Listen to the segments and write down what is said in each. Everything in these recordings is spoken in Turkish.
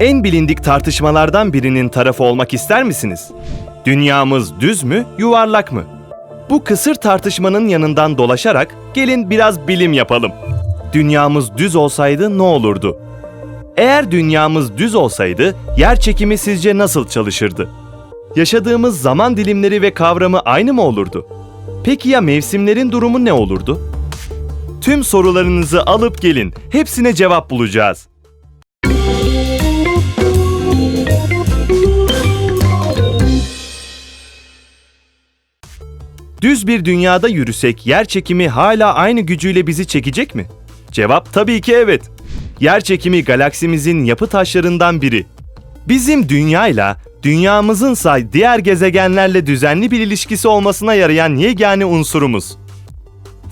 En bilindik tartışmalardan birinin tarafı olmak ister misiniz? Dünyamız düz mü, yuvarlak mı? Bu kısır tartışmanın yanından dolaşarak gelin biraz bilim yapalım. Dünyamız düz olsaydı ne olurdu? Eğer dünyamız düz olsaydı yer çekimi sizce nasıl çalışırdı? Yaşadığımız zaman dilimleri ve kavramı aynı mı olurdu? Peki ya mevsimlerin durumu ne olurdu? Tüm sorularınızı alıp gelin. Hepsine cevap bulacağız. Düz bir dünyada yürüsek yer çekimi hala aynı gücüyle bizi çekecek mi? Cevap tabii ki evet. Yer çekimi galaksimizin yapı taşlarından biri. Bizim dünyayla dünyamızınsa diğer gezegenlerle düzenli bir ilişkisi olmasına yarayan yegane unsurumuz.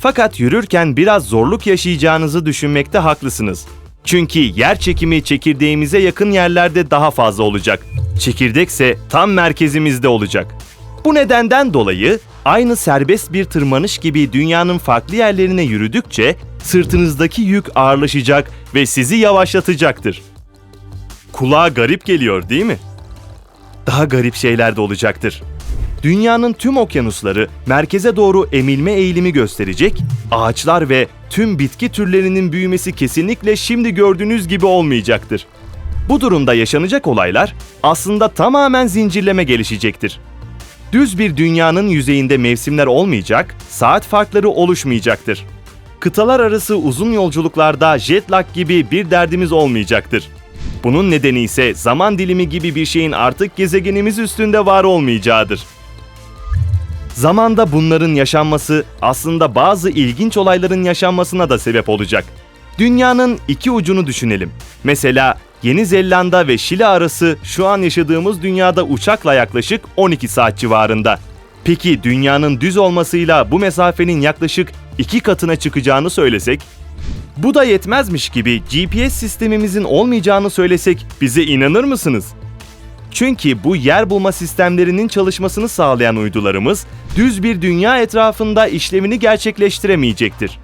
Fakat yürürken biraz zorluk yaşayacağınızı düşünmekte haklısınız. Çünkü yer çekimi çekirdeğimize yakın yerlerde daha fazla olacak. Çekirdekse tam merkezimizde olacak. Bu nedenden dolayı aynı serbest bir tırmanış gibi dünyanın farklı yerlerine yürüdükçe sırtınızdaki yük ağırlaşacak ve sizi yavaşlatacaktır. Kulağa garip geliyor değil mi? Daha garip şeyler de olacaktır. Dünyanın tüm okyanusları merkeze doğru emilme eğilimi gösterecek, ağaçlar ve tüm bitki türlerinin büyümesi kesinlikle şimdi gördüğünüz gibi olmayacaktır. Bu durumda yaşanacak olaylar aslında tamamen zincirleme gelişecektir. Düz bir dünyanın yüzeyinde mevsimler olmayacak, saat farkları oluşmayacaktır. Kıtalar arası uzun yolculuklarda jet lag gibi bir derdimiz olmayacaktır. Bunun nedeni ise zaman dilimi gibi bir şeyin artık gezegenimiz üstünde var olmayacağıdır. Zamanda bunların yaşanması aslında bazı ilginç olayların yaşanmasına da sebep olacak. Dünyanın iki ucunu düşünelim. Mesela Yeni Zelanda ve Şili arası şu an yaşadığımız dünyada uçakla yaklaşık 12 saat civarında. Peki dünyanın düz olmasıyla bu mesafenin yaklaşık iki katına çıkacağını söylesek? Bu da yetmezmiş gibi GPS sistemimizin olmayacağını söylesek bize inanır mısınız? Çünkü bu yer bulma sistemlerinin çalışmasını sağlayan uydularımız düz bir dünya etrafında işlevini gerçekleştiremeyecektir.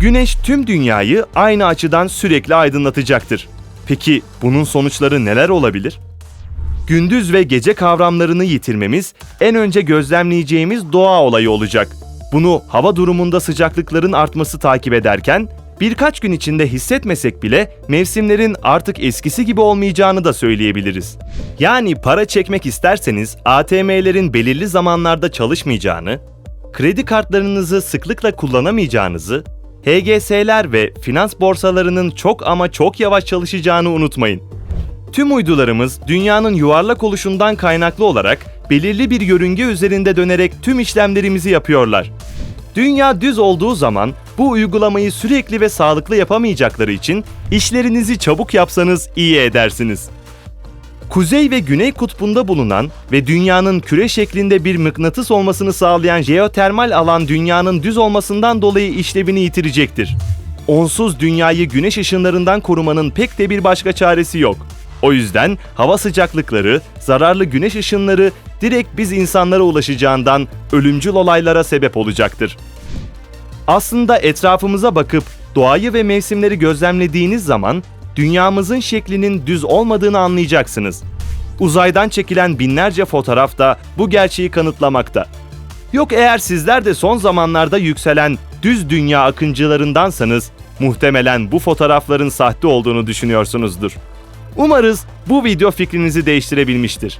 Güneş tüm dünyayı aynı açıdan sürekli aydınlatacaktır. Peki bunun sonuçları neler olabilir? Gündüz ve gece kavramlarını yitirmemiz en önce gözlemleyeceğimiz doğa olayı olacak. Bunu hava durumunda sıcaklıkların artması takip ederken birkaç gün içinde hissetmesek bile mevsimlerin artık eskisi gibi olmayacağını da söyleyebiliriz. Yani para çekmek isterseniz ATM'lerin belirli zamanlarda çalışmayacağını, kredi kartlarınızı sıklıkla kullanamayacağınızı, HGS'ler ve finans borsalarının çok ama çok yavaş çalışacağını unutmayın. Tüm uydularımız dünyanın yuvarlak oluşundan kaynaklı olarak belirli bir yörünge üzerinde dönerek tüm işlemlerimizi yapıyorlar. Dünya düz olduğu zaman bu uygulamayı sürekli ve sağlıklı yapamayacakları için işlerinizi çabuk yapsanız iyi edersiniz. Kuzey ve Güney kutbunda bulunan ve dünyanın küre şeklinde bir mıknatıs olmasını sağlayan jeotermal alan dünyanın düz olmasından dolayı işlevini yitirecektir. Onsuz dünyayı güneş ışınlarından korumanın pek de bir başka çaresi yok. O yüzden hava sıcaklıkları, zararlı güneş ışınları direkt biz insanlara ulaşacağından ölümcül olaylara sebep olacaktır. Aslında etrafımıza bakıp doğayı ve mevsimleri gözlemlediğiniz zaman dünyamızın şeklinin düz olmadığını anlayacaksınız. Uzaydan çekilen binlerce fotoğraf da bu gerçeği kanıtlamakta. Yok eğer sizler de son zamanlarda yükselen düz dünya akıncılarındansanız muhtemelen bu fotoğrafların sahte olduğunu düşünüyorsunuzdur. Umarız bu video fikrinizi değiştirebilmiştir.